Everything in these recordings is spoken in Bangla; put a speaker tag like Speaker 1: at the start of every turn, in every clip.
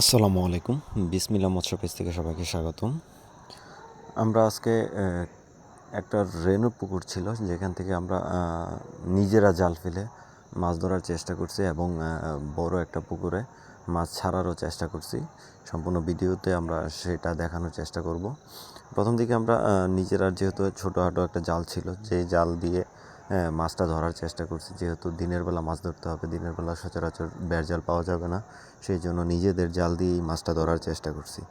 Speaker 1: আসসালামু আলাইকুম। বিসমিল্লা মৎস্য পেজ থেকে সবাইকে স্বাগতম। আমরা আজকে একটা রেণু পুকুর ছিল, যেখান থেকে আমরা নিজেরা জাল ফেলে মাছ ধরার চেষ্টা করছি এবং বড় একটা পুকুরে মাছ ছাড়ারও চেষ্টা করছি। সম্পূর্ণ ভিডিওতে আমরা সেটা দেখানোর চেষ্টা করব। প্রথম দিকে আমরা নিজেরা যেহেতু ছোটোখাটো একটা জাল ছিল, যেই জাল দিয়ে মাছটা ধরার চেষ্টা করছি। যেহেতু দিনের বেলা মাছ ধরতে হবে, দিনের বেলা সচরাচর বেড় জাল পাওয়া যাবে না। সেই জন্য নিজেদের জাল দিয়েই মাছটা ধরার চেষ্টা করছি।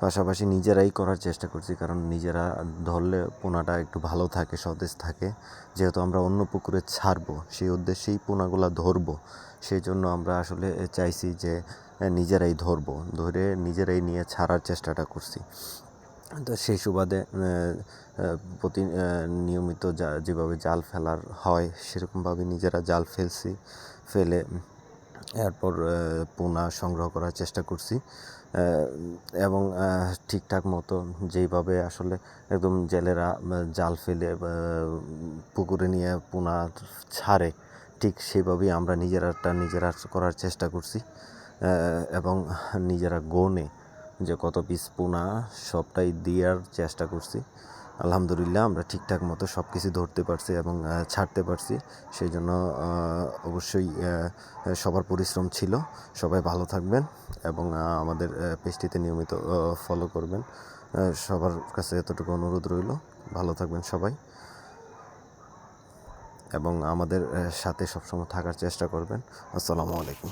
Speaker 1: পাশাপাশি নিজেরাই করার চেষ্টা করছি, কারণ নিজেরা ধরলে পোনাটা একটু ভালো থাকে, সতেজ থাকে। যেহেতু আমরা অন্য পুকুরে ছাড়বো, সেই উদ্দেশ্যেই পোনাগুলো ধরবো। সেই জন্য আমরা আসলে চাইছি যে, নিজেরাই ধরবো, ধরে নিজেরাই নিয়ে ছাড়ার চেষ্টাটা করছি। তো সেই সুবাদে প্রতি নিয়মিত যা, যেভাবে জাল ফেলার হয়, সেরকমভাবে নিজেরা জাল ফেলছি, ফেলে এরপর পোনা সংগ্রহ করার চেষ্টা করছি। এবং ঠিকঠাক মতো যেইভাবে আসলে একদম জেলেরা জাল ফেলে পুকুরে নিয়ে পোনা ছাড়ে, ঠিক সেভাবেই আমরা নিজেরাটা নিজেরা করার চেষ্টা করছি। এবং নিজেরা গনে যে কত পিস পোনা সবটাই দেওয়ার চেষ্টা করছি। আলহামদুলিল্লাহ আমরা ঠিকঠাক মতো সব কিছু ধরতে পারছি এবং ছাড়তে পারছি। সেই জন্য অবশ্যই সবার পরিশ্রম ছিল। সবাই ভালো থাকবেন এবং আমাদের আহ, পেজটিতে নিয়মিত ফলো করবেন। সবার কাছে এতটুকু অনুরোধ রইল। ভালো থাকবেন সবাই। এবং আমাদের সাথে সবসময় থাকার চেষ্টা করবেন। আসসালামু আলাইকুম।